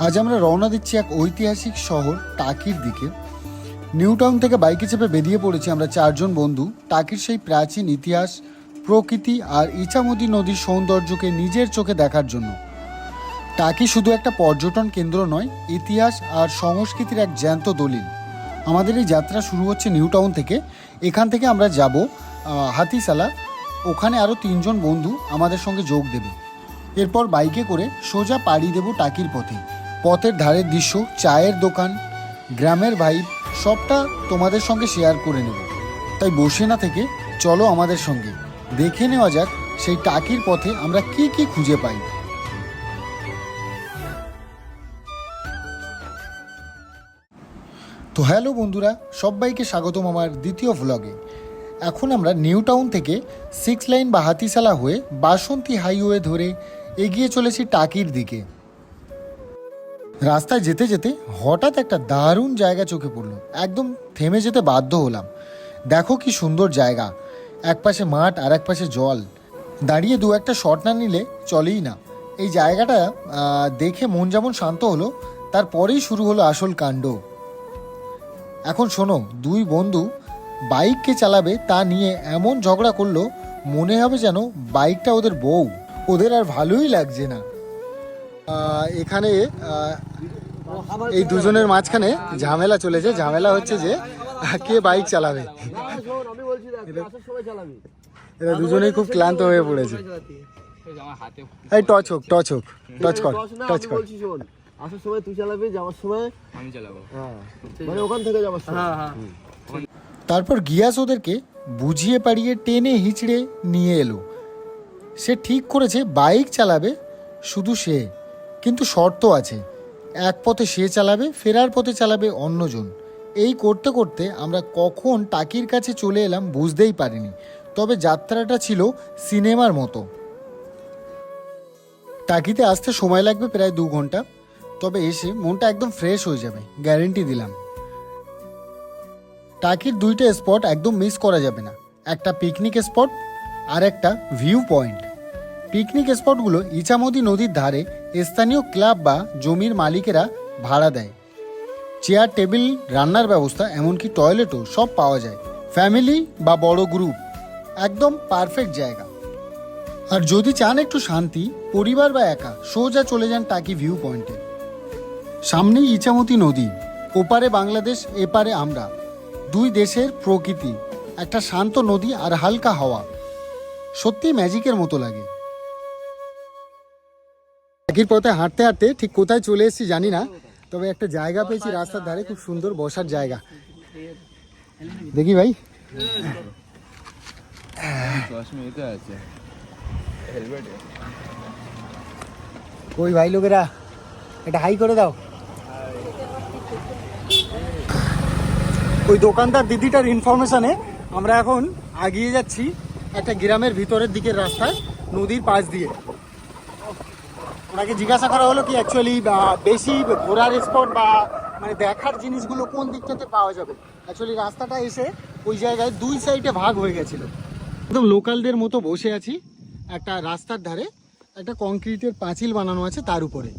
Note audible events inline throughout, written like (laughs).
আজ আমরা রওনা দিচ্ছি এক ঐতিহাসিক শহর টাকির দিকে। নিউ টাউন থেকে বাইকে চেপে বেরিয়ে পড়েছি আমরা চারজন বন্ধু। টাকির সেই প্রাচীন ইতিহাস প্রকৃতি আর ইচামতি নদীর সৌন্দর্যকে নিজের চোখে দেখার জন্য। টাকি শুধু একটা পর্যটন কেন্দ্র নয় ইতিহাস আর সংস্কৃতির এক জ্যান্ত দলিল। আমাদের এই যাত্রা শুরু হচ্ছে নিউ টাউন থেকে। এখান থেকে আমরা যাব আহ, হাতিসালা ওখানে আরও তিনজন বন্ধু আমাদের সঙ্গে যোগ দেবে। এরপর বাইকে করে সোজা পাড়ি দেব টাকির পথে। পথের ধারের দৃশ্য, চায়ের দোকান, গ্রামের ভাইব সবটা তোমাদের সঙ্গে শেয়ার করে নেব। তাই বসে না থেকে চলো আমাদের সঙ্গে। দেখে নেওয়া যাক সেই টাকির পথে আমরা কি কি খুঁজে পাই। তো হ্যালো বন্ধুরা, সবাইকে স্বাগতম আমার দ্বিতীয় ভ্লগে এখন আমরা নিউ টাউন থেকে সিক্স লাইন বা হাতিশালা হয়ে বাসন্তী হাইওয়ে ধরে এগিয়ে চলেছি টাকির দিকে। রাস্তায় যেতে যেতে হঠাৎ একটা দারুণ জায়গা চোখে পড়ল। একদম থেমে যেতে বাধ্য হলাম। দেখো কি সুন্দর জায়গা। এক পাশে মাঠ আর এক পাশে জল। দাঁড়িয়ে দু একটা শট না নিলে চলেই না। এই জায়গাটা দেখে মন যেমন শান্ত হলো, তারপরেই শুরু হলো আসল কাণ্ড। এখন শোনো, দুই বন্ধু বাইককে চালাবে তা নিয়ে এমন ঝগড়া করল, মনে হবে যেন বাইকটা ওদের বউ। ওদের আর ভালোই লাগছে না। এখানে এই দুজনের মাঝখানে ঝামেলা চলেছে। ঝামেলা হচ্ছে যে, কে বাইক চালাবে। এরা দুজনেই খুব ক্লান্ত হয়ে পড়েছে। এই টচ হোক টচ হোক, টচ কর টচ কর। আসার সময় তুই চালাবি যাওয়ার সময় আমি চালাবো মানে ওখান থেকে সময় তারপর গিয়াস ওদেরকে বুঝিয়ে পাড়িয়ে টেনে হিচড়ে নিয়ে এলো। সে ঠিক করেছে, বাইক চালাবে শুধু সে। কিন্তু শর্ত আছে। এক পথে সে চালাবে, ফেরার পথে চালাবে অন্যজন। এই করতে করতে আমরা কখন টাকির কাছে চলে এলাম বুঝতেই পারিনি। তবে যাত্রাটা ছিল সিনেমার মতো। টাকিতে আসতে সময় লাগবে প্রায় দু ঘণ্টা। তবে এসে মনটা একদম ফ্রেশ হয়ে যাবে গ্যারেন্টি দিলাম। টাকির দুইটা স্পট একদম মিস করা যাবে না। একটা পিকনিক স্পট আর একটা ভিউ পয়েন্ট পিকনিক স্পটগুলো ইচামতি নদীর ধারে স্থানীয় ক্লাব বা জমির মালিকেরা ভাড়া দেয়। চেয়ার, টেবিল, রান্নার ব্যবস্থা, এমনকি টয়লেটও সব পাওয়া যায়। ফ্যামিলি বা বড় গ্রুপ, একদম পারফেক্ট জায়গা। আর যদি চান একটু শান্তি, পরিবার বা একা, সোজা চলে যান টাকি ভিউ পয়েন্টে। সামনেই ইচামতি নদী, ওপারে বাংলাদেশ, এপারে আমরা। দুই দেশের প্রকৃতি, একটা শান্ত নদী আর হালকা হাওয়া। সত্যি ম্যাজিকের মতো লাগে। একই পথে হাঁটতে হাঁটতে ঠিক কোথায় চলে এসেছি জানি না, তবে একটা জায়গা পেয়েছি রাস্তার ধারে, খুব সুন্দর বসার জায়গা। দেখি ভাই। ওই ভাই লোকেরা এটা হাই করে দাও। ওই দোকানদার দিদিটার ইনফরমেশনে আমরা এখন আগিয়ে যাচ্ছি একটা গ্রামের ভিতরের দিকের রাস্তায়, নদীর পাশ দিয়ে। ওনাকে জিজ্ঞাসা করা হলো কি অ্যাকচুয়ালি বেশি ঘোরার স্পট বা মানে দেখার জিনিসগুলো কোন দিকটাতে পাওয়া যাবে? অ্যাকচুয়ালি রাস্তাটা এসে ওই জায়গায় দুই সাইডে ভাগ হয়ে গেছিল। একদম লোকালদের মতো বসে আছি, একটা রাস্তার ধারে, একটা কংক্রিটের পাঁচিল বানানো আছে তার উপরে।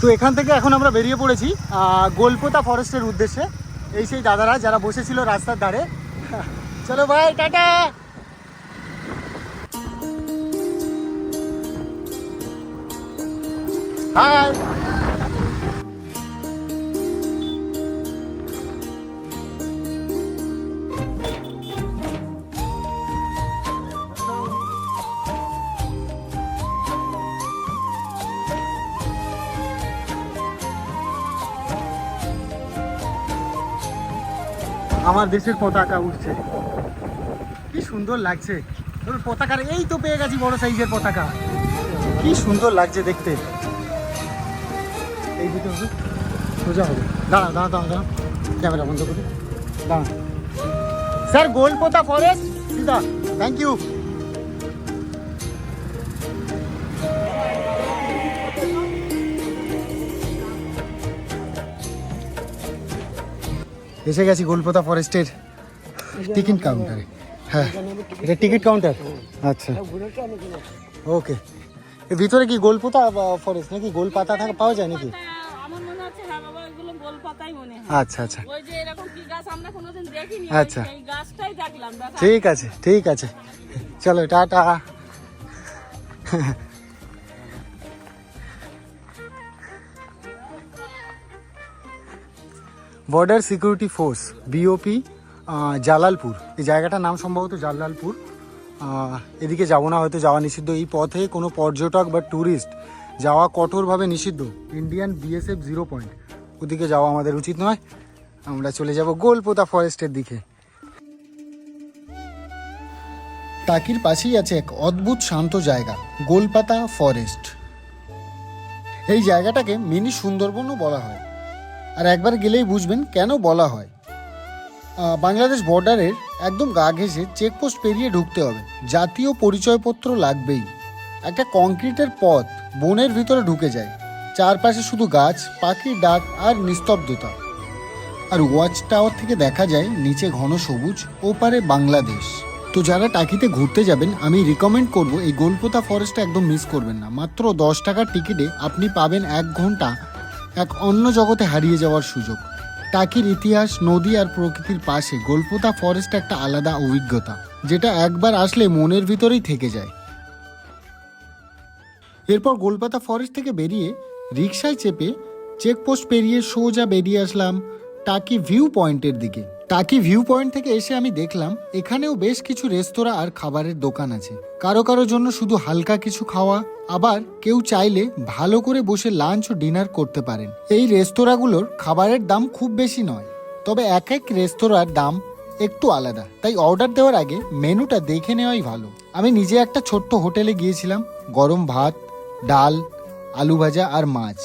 তো এখান থেকে এখন আমরা বেরিয়ে পড়েছি গোলপোতা ফরেস্টের উদ্দেশ্যে। এই সেই দাদারা যারা বসেছিল রাস্তার ধারে। (laughs) চলো ভাই, টাটা! হাই আমার দেশের পতাকা উঠছে। কি সুন্দর লাগছে। পতাকার এই তো পেয়ে গেছি বড় সাইজের পতাকা। কি সুন্দর লাগছে দেখতে। দাঁড়া দাঁড়া দাঁড়া বন্ধ দাঁড়া স্যার, গোলপোতা ফরেস্ট? দিদা থ্যাংক ইউ এসে গেছি গোলপোতা ফরেস্টের টিকিট কাউন্টারে। হ্যাঁ। এটা টিকিট কাউন্টার? আচ্ছা। ওকে। ভিতরে কি গোলপোতা ফরেস্ট নাকি গোল পাতা থাকা পাওয়া যায় নাকি? তা আমার মনে হচ্ছে হ্যাঁ বাবা এগুলো গোল পাতাই মনে হয়। আচ্ছা আচ্ছা। ওই যে এরকম কি গাছ আমরা কোনোদিন দেখিনি আচ্ছা। এই গাছটাই দেখলাম ঠিক আছে ঠিক আছে। চলো tata. Border security force BOP Jalalpur. এই জায়গাটার নাম সম্ভবত জালালপুর। এদিকে যাব না হয়তো যাওয়া নিষিদ্ধ। এই পথে কোনো পর্যটক বা ট্যুরিস্ট যাওয়া কঠোরভাবে নিষিদ্ধ। ইন্ডিয়ান বিএসএফ জিরো পয়েন্ট ওদিকে যাওয়া আমাদের উচিত নয়। আমরা চলে যাব গোলপোতা ফরেস্টের দিকে। টাকির পাশেই আছে এক অদ্ভুত শান্ত জায়গা, গোলপাতা ফরেস্ট। এই জায়গাটাকে মিনি সুন্দরবনও বলা হয়। আর একবার গেলেই বুঝবেন কেন বলা হয়। বাংলাদেশ বর্ডারের একদম গা ঘেঁষে চেকপোস্ট পেরিয়ে ঢুকতে হবে। জাতীয় পরিচয়পত্র লাগবেই। একটা কংক্রিটের পথ। বনের ভিতরে ঢুকে যায়। চারপাশে শুধু গাছ পাখির ডাক আর নিস্তব্ধতা। আর ওয়াচ টাওয়ার থেকে দেখা যায়, নিচে ঘন সবুজ, ওপারে বাংলাদেশ। তো যারা টাকিতে ঘুরতে যাবেন, আমি রিকমেন্ড করব এই গোলপোতা ফরেস্টটা একদম মিস করবেন না। মাত্র দশ টাকার টিকিটে আপনি পাবেন এক ঘণ্টা এক অন্য জগতে হারিয়ে যাওয়ার সুযোগ। টাকির ইতিহাস, নদী আর প্রকৃতির পাশে গোলপোতা ফরেস্ট একটা আলাদা অভিজ্ঞতা, যেটা একবার আসলে মনের ভিতরেই থেকে যায়। এরপর গোলপাতা ফরেস্ট থেকে বেরিয়ে রিক্সায় চেপে চেকপোস্ট পেরিয়ে সোজা বেরিয়ে আসলাম টাকি ভিউ পয়েন্টের দিকে। টাকি ভিউ পয়েন্ট থেকে এসে আমি দেখলাম এখানেও বেশ কিছু রেস্তোরাঁ আর খাবারের দোকান আছে। কারও কারও জন্য শুধু হালকা কিছু খাওয়া, আবার কেউ চাইলে ভালো করে বসে লাঞ্চ ও ডিনার করতে পারেন। এই রেস্তোরাঁগুলোর খাবারের দাম খুব বেশি নয়, তবে এক এক রেস্তোরাঁর দাম একটু আলাদা। তাই অর্ডার দেওয়ার আগে মেনুটা দেখে নেওয়াই ভালো। আমি নিজে একটা ছোট্ট হোটেলে গিয়েছিলাম, গরম ভাত ডাল, আলু ভাজা আর মাছ।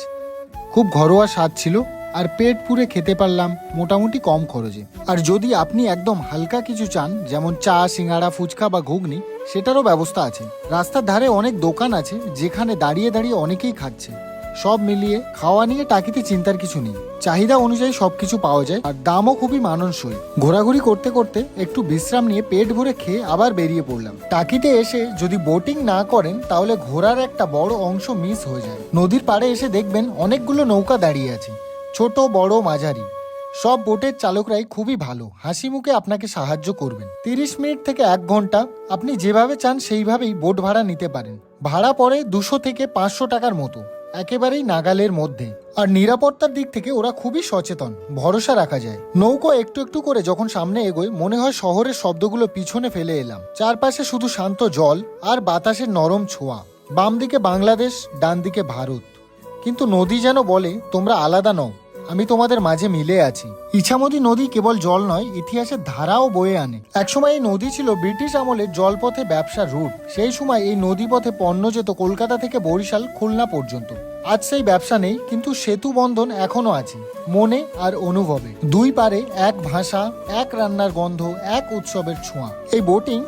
খুব ঘরোয়া স্বাদ ছিল আর পেট পুরে খেতে পারলাম মোটামুটি কম খরচে। আর যদি আপনি একদম হালকা কিছু চান, যেমন চা, সিঙ্গাড়া, ফুচকা বা ঘুগনি, সেটারও ব্যবস্থা আছে। রাস্তার ধারে অনেক দোকান আছে যেখানে দাঁড়িয়ে দাঁড়িয়ে অনেকেই খাচ্ছে। সব মিলিয়ে খাওয়া নিয়ে টাকিতে চিন্তার কিছু নেই। চাহিদা অনুযায়ী সবকিছু পাওয়া যায় আর দামও খুবই মানানসই। ঘোরাঘুরি করতে করতে একটু বিশ্রাম নিয়ে পেট ভরে খেয়ে আবার বেরিয়ে পড়লাম। টাকিতে এসে যদি বোটিং না করেন, তাহলে ঘোরার একটা বড় অংশ মিস হয়ে যায়। নদীর পাড়ে এসে দেখবেন অনেকগুলো নৌকা দাঁড়িয়ে আছে। ছোট, বড়, মাঝারি। সব বোটের চালকরাই খুবই ভালো। হাসি মুখে আপনাকে সাহায্য করবেন। তিরিশ মিনিট থেকে এক ঘণ্টা আপনি যেভাবে চান সেইভাবেই বোট ভাড়া নিতে পারেন। ভাড়া পড়ে দুশো থেকে পাঁচশো টাকার মতো। একেবারেই নাগালের মধ্যে। আর নিরাপত্তার দিক থেকে ওরা খুবই সচেতন, ভরসা রাখা যায়। নৌকো একটু একটু করে যখন সামনে এগোয় মনে হয় শহরের শব্দগুলো পিছনে ফেলে এলাম। চারপাশে শুধু শান্ত জল আর বাতাসের নরম ছোঁয়া। বাম দিকে বাংলাদেশ ডান দিকে ভারত। কিন্তু নদী যেন বলে, তোমরা আলাদা নও। আমি তোমাদের মাঝে মিলে আছি। ইছামতি নদী কেবল জল নয়, ইতিহাসের ধারাও বয়ে আনে। একসময় এই নদী ছিল ব্রিটিশ আমলে জলপথে ব্যবসার রুট। সেই সময় এই নদীপথে পণ্য যেত কলকাতা থেকে বরিশাল, খুলনা পর্যন্ত। আজ সেই ব্যবসা নেই, কিন্তু সেতু বন্ধন এখনও আছে, মনে আর অনুভবে। দুই পারে এক ভাষা, এক রান্নার গন্ধ, এক উৎসবের ছোঁয়া। এই বোটিং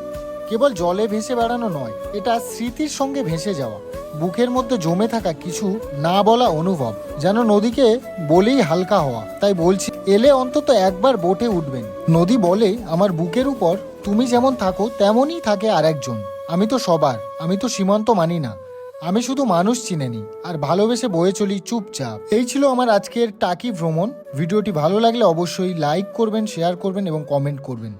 কেবল জলে ভেসে বেড়ানো নয়, এটা স্মৃতির সঙ্গে ভেসে যাওয়া। বুকের মধ্যে জমে থাকা কিছু না বলা অনুভব, যেন নদীকে বলেই হালকা হওয়া। তাই বলছি, এলে অন্তত একবার বোটে উঠবেন। নদী বলে, আমার বুকের উপর তুমি যেমন থাকো, তেমনই থাকে আর একজন আমি তো সবার, আমি তো সীমান্ত মানি না। আমি শুধু মানুষ চিনে নি আর ভালোবেসে বয়ে চলি চুপচাপ। এই ছিল আমার আজকের টাকি ভ্রমণ। ভিডিওটি ভালো লাগলে অবশ্যই লাইক করবেন, শেয়ার করবেন এবং কমেন্ট করবেন।